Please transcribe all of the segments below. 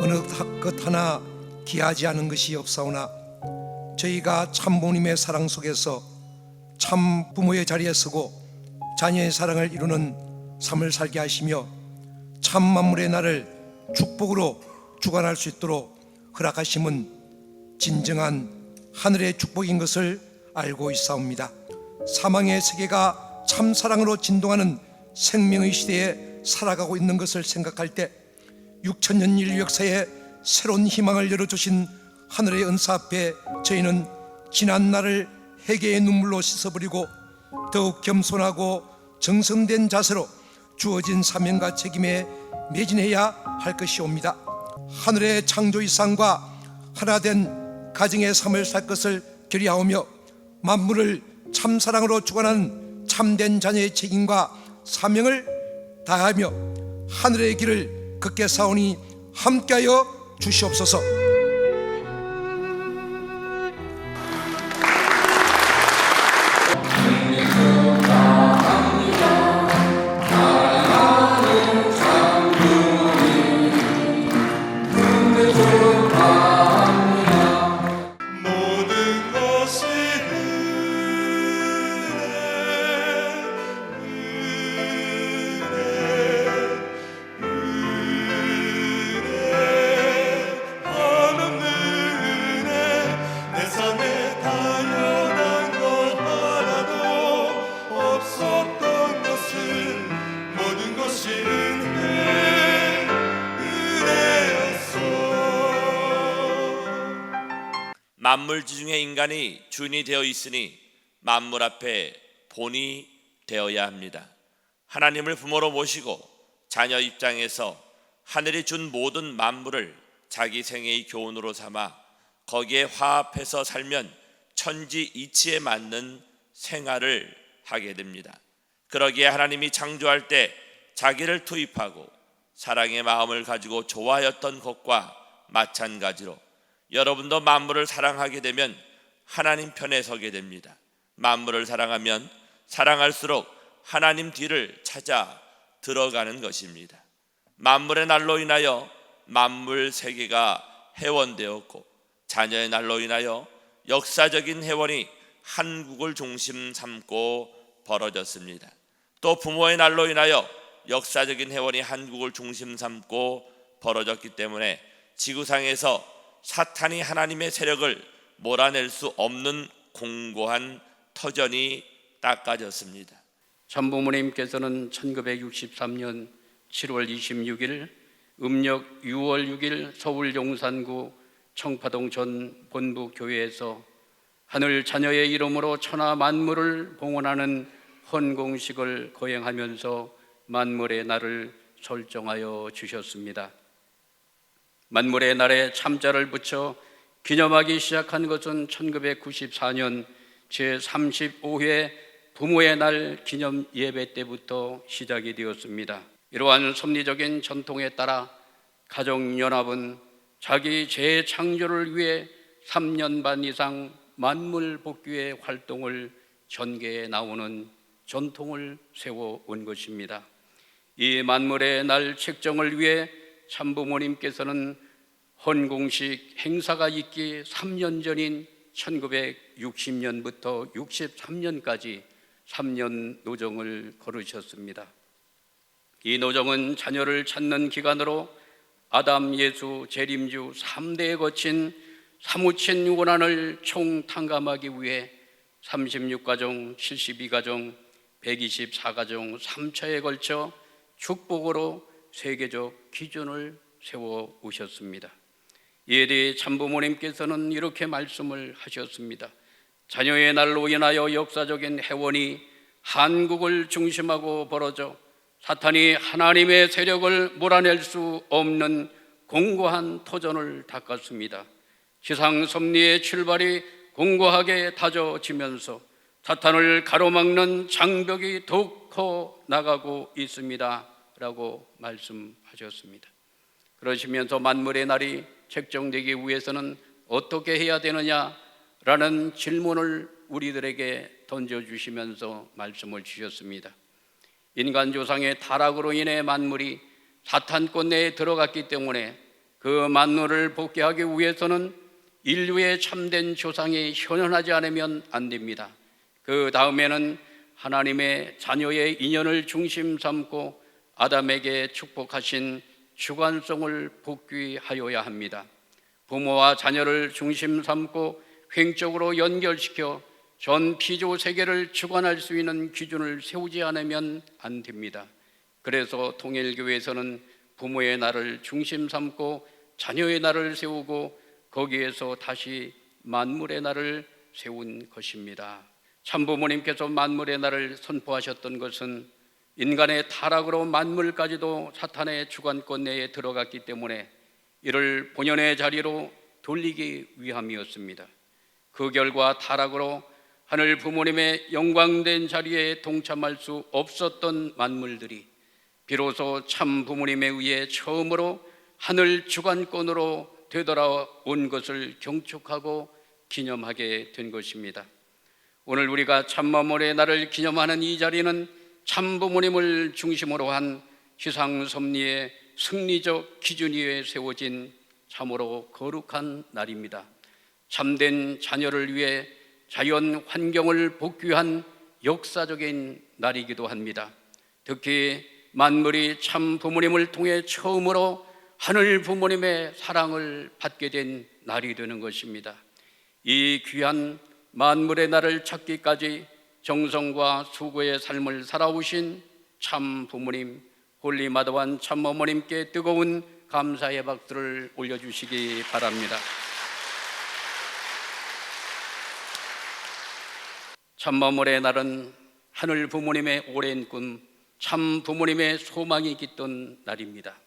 어느 것 하나 귀하지 않은 것이 없사오나 저희가 참모님의 사랑 속에서 참 부모의 자리에 서고 자녀의 사랑을 이루는 삶을 살게 하시며 참 만물의 날을 축복으로 주관할 수 있도록 허락하심은 진정한 하늘의 축복인 것을 알고 있사옵니다. 사망의 세계가 참 사랑으로 진동하는 생명의 시대에 살아가고 있는 것을 생각할 때 6천 년 인류 역사에 새로운 희망을 열어주신 하늘의 은사 앞에 저희는 지난 날을 회개의 눈물로 씻어버리고 더욱 겸손하고 정성된 자세로 주어진 사명과 책임에 매진해야 할 것이옵니다. 하늘의 창조 이상과 하나 된 가정의 삶을 살 것을 결의하오며 만물을 참사랑으로 주관하는 참된 자녀의 책임과 사명을 다하며 하늘의 길을 걷게 사오니 함께하여 주시옵소서. 만물지 중에 인간이 주인이 되어 있으니 만물 앞에 본이 되어야 합니다. 하나님을 부모로 모시고 자녀 입장에서 하늘이 준 모든 만물을 자기 생애의 교훈으로 삼아 거기에 화합해서 살면 천지 이치에 맞는 생활을 하게 됩니다. 그러기에 하나님이 창조할 때 자기를 투입하고 사랑의 마음을 가지고 좋아했던 것과 마찬가지로 여러분도 만물을 사랑하게 되면 하나님 편에 서게 됩니다. 만물을 사랑하면 사랑할수록 하나님 뒤를 찾아 들어가는 것입니다. 만물의 날로 인하여 만물 세계가 해원되었고 자녀의 날로 인하여 역사적인 해원이 한국을 중심 삼고 벌어졌습니다. 또 부모의 날로 인하여 역사적인 해원이 한국을 중심 삼고 벌어졌기 때문에 지구상에서 사탄이 하나님의 세력을 몰아낼 수 없는 공고한 터전이 닦아졌습니다. 전부모님께서는 1963년 7월 26일 음력 6월 6일 서울 용산구 청파동 전 본부 교회에서 하늘 자녀의 이름으로 천하 만물을 봉헌하는 헌공식을 거행하면서 만물의 날을 설정하여 주셨습니다. 만물의 날에 참자를 붙여 기념하기 시작한 것은 1994년 제35회 부모의 날 기념 예배 때부터 시작이 되었습니다. 이러한 섭리적인 전통에 따라 가정연합은 자기 재창조를 위해 3년 반 이상 만물 복귀의 활동을 전개해 나오는 전통을 세워온 것입니다. 이 만물의 날 책정을 위해 참부모님께서는 헌공식 행사가 있기 3년 전인 1960년부터 63년까지 3년 노정을 걸으셨습니다. 이 노정은 자녀를 찾는 기간으로 아담, 예수, 재림주 3대에 거친 사무친 유고난을 총 탕감하기 위해 36가정, 72가정, 124가정 3차에 걸쳐 축복으로 세계적 기준을 세워 오셨습니다. 이에 대해 참부모님께서는 이렇게 말씀을 하셨습니다. 자녀의 날로 인하여 역사적인 해원이 한국을 중심하고 벌어져 사탄이 하나님의 세력을 몰아낼 수 없는 공고한 터전을 닦았습니다. 지상 섭리의 출발이 공고하게 다져지면서 사탄을 가로막는 장벽이 더욱 커 나가고 있습니다. 라고 말씀하셨습니다. 그러시면서 만물의 날이 책정되기 위해서는 어떻게 해야 되느냐라는 질문을 우리들에게 던져주시면서 말씀을 주셨습니다. 인간 조상의 타락으로 인해 만물이 사탄권 내에 들어갔기 때문에 그 만물을 복귀하기 위해서는 인류의 참된 조상이 현현하지 않으면 안 됩니다. 그 다음에는 하나님의 자녀의 인연을 중심 삼고 아담에게 축복하신 주관성을 복귀하여야 합니다. 부모와 자녀를 중심 삼고 횡적으로 연결시켜 전 피조 세계를 주관할 수 있는 기준을 세우지 않으면 안 됩니다. 그래서 통일교회에서는 부모의 날을 중심 삼고 자녀의 날을 세우고 거기에서 다시 만물의 날을 세운 것입니다. 참부모님께서 만물의 날을 선포하셨던 것은 인간의 타락으로 만물까지도 사탄의 주관권 내에 들어갔기 때문에 이를 본연의 자리로 돌리기 위함이었습니다. 그 결과 타락으로 하늘 부모님의 영광된 자리에 동참할 수 없었던 만물들이 비로소 참 부모님에 의해 처음으로 하늘 주관권으로 되돌아온 것을 경축하고 기념하게 된 것입니다. 오늘 우리가 참마물의 날을 기념하는 이 자리는 참 부모님을 중심으로 한 희상 섭리의 승리적 기준 위에 세워진 참으로 거룩한 날입니다. 참된 자녀를 위해 자연 환경을 복귀한 역사적인 날이기도 합니다. 특히 만물이 참 부모님을 통해 처음으로 하늘 부모님의 사랑을 받게 된 날이 되는 것입니다. 이 귀한 만물의 날을 찾기까지 정성과 수고의 삶을 살아오신 참 부모님 홀리마다완 참어머님께 뜨거운 감사의 박수를 올려주시기 바랍니다. 참머물의 날은 하늘 부모님의 오랜 꿈, 참 부모님의 소망이 깃든 날입니다.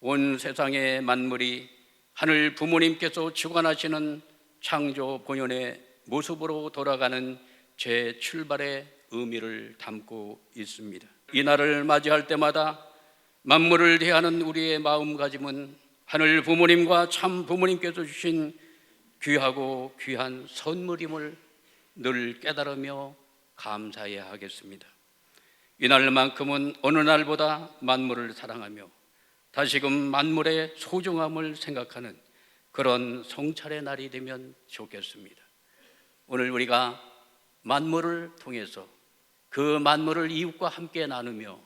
온 세상의 만물이 하늘 부모님께서 주관하시는 창조 본연의 모습으로 돌아가는 제 출발의 의미를 담고 있습니다. 이 날을 맞이할 때마다 만물을 대하는 우리의 마음가짐은 하늘 부모님과 참 부모님께서 주신 귀하고 귀한 선물임을 늘 깨달으며 감사해야 하겠습니다. 이날만큼은 어느 날보다 만물을 사랑하며 다시금 만물의 소중함을 생각하는 그런 성찰의 날이 되면 좋겠습니다. 오늘 우리가 만물을 통해서 그 만물을 이웃과 함께 나누며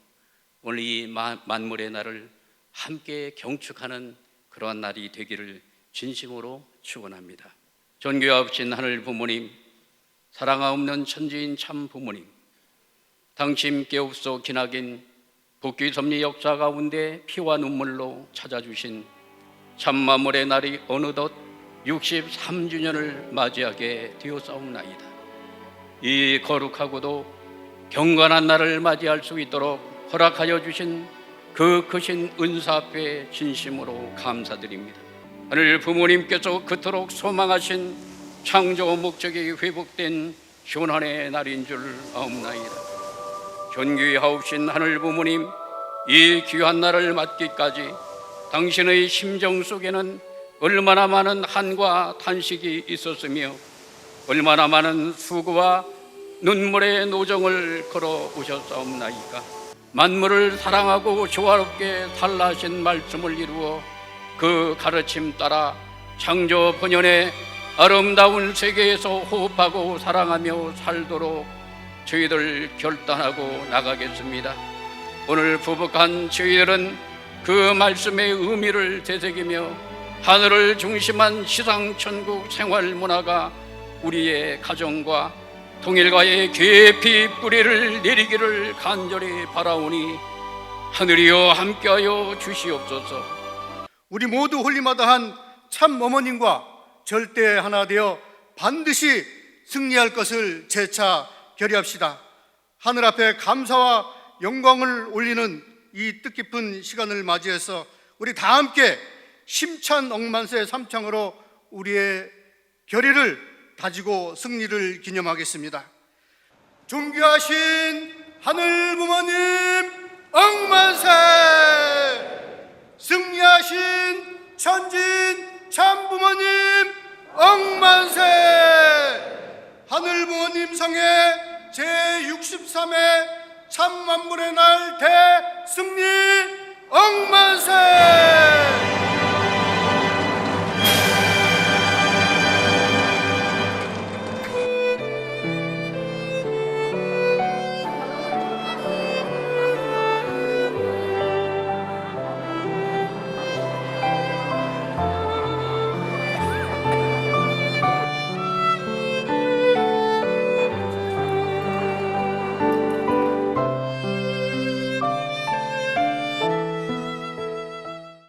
오늘 이 마- 만물의 날을 함께 경축하는 그러한 날이 되기를 진심으로 축원합니다. 존귀하신 하늘 부모님, 사랑하옵는 천지인 참 부모님, 당신께 없어 기나긴 복귀 섭리 역사 가운데 피와 눈물로 찾아주신 참만물의 날이 어느덧 63주년을 맞이하게 되었사옵나이다. 이 거룩하고도 경건한 날을 맞이할 수 있도록 허락하여 주신 그 크신 은사 앞에 진심으로 감사드립니다. 하늘 부모님께서 그토록 소망하신 창조 목적이 회복된 현환의 날인 줄 아옵나이다. 존귀하옵신 하늘 부모님 이 귀한 날을 맞기까지 당신의 심정 속에는 얼마나 많은 한과 탄식이 있었으며 얼마나 많은 수고와 눈물의 노정을 걸어 오셨사옵나이까 만물을 사랑하고 조화롭게 살라하신 말씀을 이루어 그 가르침 따라 창조 본연의 아름다운 세계에서 호흡하고 사랑하며 살도록 저희들 결단하고 나가겠습니다. 오늘 부복한 저희들은 그 말씀의 의미를 되새기며 하늘을 중심한 시상천국 생활 문화가 우리의 가정과 통일과의 깊이 뿌리를 내리기를 간절히 바라오니 하늘이여 함께하여 주시옵소서. 우리 모두 홀리마다한 참 어머님과 절대 하나 되어 반드시 승리할 것을 재차 결의합시다. 하늘 앞에 감사와 영광을 올리는 이 뜻깊은 시간을 맞이해서 우리 다 함께 심찬 억만세 삼창으로 우리의 결의를 다지고 승리를 기념하겠습니다. 존귀하신 하늘 부모님 억만세! 승리하신 천진 참 부모님 억만세 하늘 부모님 성에 제63회 참만물의 날 대승리 억만세